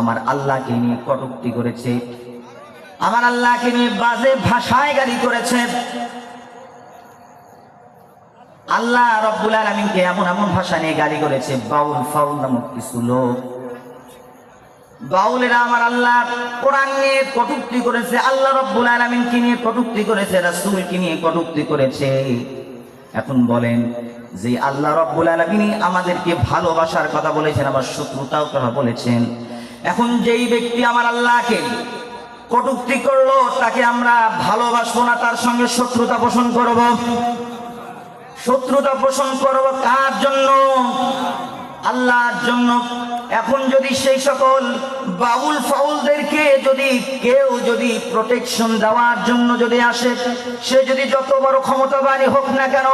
আমার আল্লাহকে নিয়ে কটুক্তি করেছে। আমার আল্লাহকে নিয়ে বাজে ভাষায় গালি করেছে। আল্লাহ রব্বুল আলমিনকে এমন এমন ভাষা নিয়ে গালি করেছে, বাউল ফাউল নামক কিছু লোক। বাউলেরা আমার আল্লাহ কোরআন নিয়ে কটুক্তি করেছে, আল্লাহ রব্বুল আলমিনকে নিয়ে কটুক্তি করেছে, রাসূলকে নিয়ে কটুক্তি করেছে। এখন বলেন যে আল্লাহ রব্বুল আলমিনী আমাদেরকে ভালোবাসার কথা বলেছেন, আবার শত্রুতাও কথা বলেছেন। এখন যেই ব্যক্তি আমার আল্লাহকে কটুক্তি করল, তাকে আমরা ভালোবাসবো না, তার সঙ্গে শত্রুতা পোষণ করব। শত্রুতা পোষণ করব কার আল্লাহর জন্য। এখন যদি সেই সকল বাউল ফাউলদেরকে যদি কেউ যদি প্রোটেকশন দেওয়ার জন্য যদি আসে, সে যদি যত বড় ক্ষমতাবানই হোক না কেন,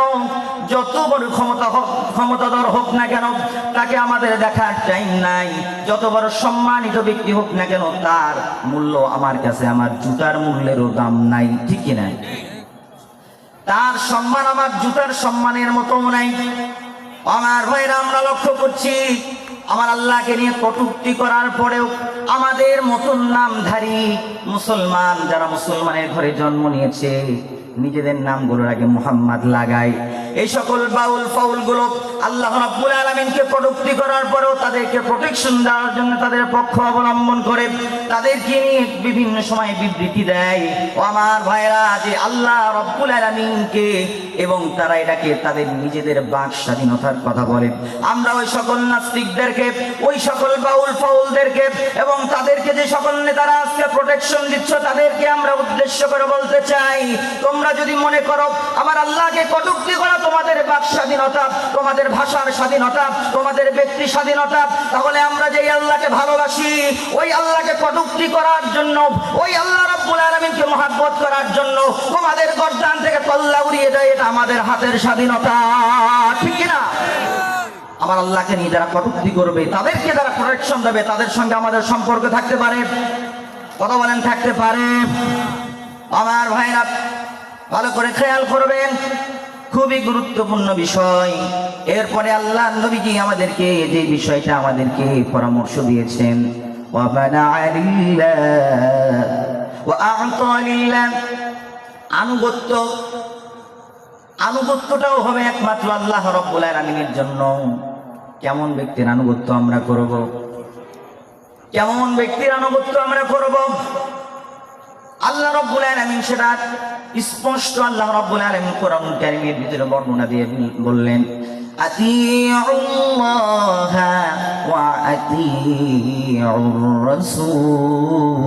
যত বড় ক্ষমতা হোক, ক্ষমতাধর হোক না কেন, তাকে আমাদের দেখার টাইম নাই। যত বড় সম্মানিত ব্যক্তি হোক না কেন, তার মূল্য আমার কাছে, আমার জুতার মূল্যেরও দাম নাই, ঠিকই নাই তার সম্মান আমার জুতার সম্মানের মতো নাই। আমার ভাইরা আমরা লক্ষ্য করছি, আমার আল্লাহকে নিয়ে কটুক্তি করার পরেও আমাদের মতন নামধারী মুসলমান যারা মুসলমানের ঘরে জন্ম নিয়েছে, নিজেদের নামগুলোর আগে মোহাম্মদ লাগায়। এই সকল বাউল ফাউলগুলো আল্লাহ রাব্বুল আলামিনকে কটুক্তি করার পরেও তাদেরকে প্রোটেকশন দেওয়ার জন্য তাদের পক্ষ অবলম্বন করে তাদেরকে নিয়ে বিভিন্ন সময় বিবৃতি দেয়। ও আমার ভাইরা যে আল্লাহ রব্বুল আলামিনকে এবং তারা এটাকে তাদের নিজেদের বাক স্বাধীনতার কথা বলে। আমরা ওই সকল নাস্তিকদেরকে, ওই সকল বাউল ফাউলদেরকে এবং তাদেরকে যে সকল নেতারা আজকে প্রোটেকশন দিচ্ছ, তাদেরকে আমরা উদ্দেশ্য করে বলতে চাই, তোমরা যদি মনে করো, আমার আল্লাহকে কটুক্তি করা তোমাদের বাক স্বাধীনতা, তোমাদের ভাষার স্বাধীনতা, তোমাদের ব্যক্তি স্বাধীনতা, তাহলে আমরা যেই আল্লাহকে ভালোবাসি, ওই আল্লাহকে কটুক্তি করার জন্য, ওই আল্লাহ রব্বুল আলমিনকে মহাব্বত করার জন্য, তোমাদের গর্দান থেকে কল্লা উড়িয়ে দেয়, এটা আমাদের হাতের স্বাধীনতা। ঠিক কিনা আমার আল্লাহকে নিয়ে যারা কটুক্তি করবে, তাদেরকে যারা প্রোটেকশন দেবে, তাদের সঙ্গে আমাদের সম্পর্ক থাকতে পারে। কথা বলেন, থাকতে পারে। আমার ভাইরা, ভালো করে খেয়াল করবেন। খুবই গুরুত্বপূর্ণ বিষয়। এরপরে আল্লাহ নবীজি আমাদেরকে যে বিষয়টা আমাদেরকে পরামর্শ দিয়েছেন আনুগত্য, আনুগত্যটাও হবে একমাত্র আল্লাহ রব্বুল আলমিনের জন্য। কেমন ব্যক্তির আনুগত্য আমরা করব? কেমন ব্যক্তির আনুগত্য আমরা করব? আল্লাহ রব্বুল আলামিন সেটা স্পষ্ট আল্লাহ রব্বুল আলামিন কোরআন কারীমের ভিতরে বর্ণনা দিয়ে বললেন, আতিউল্লাহ ওয়া আতিউর রাসূল।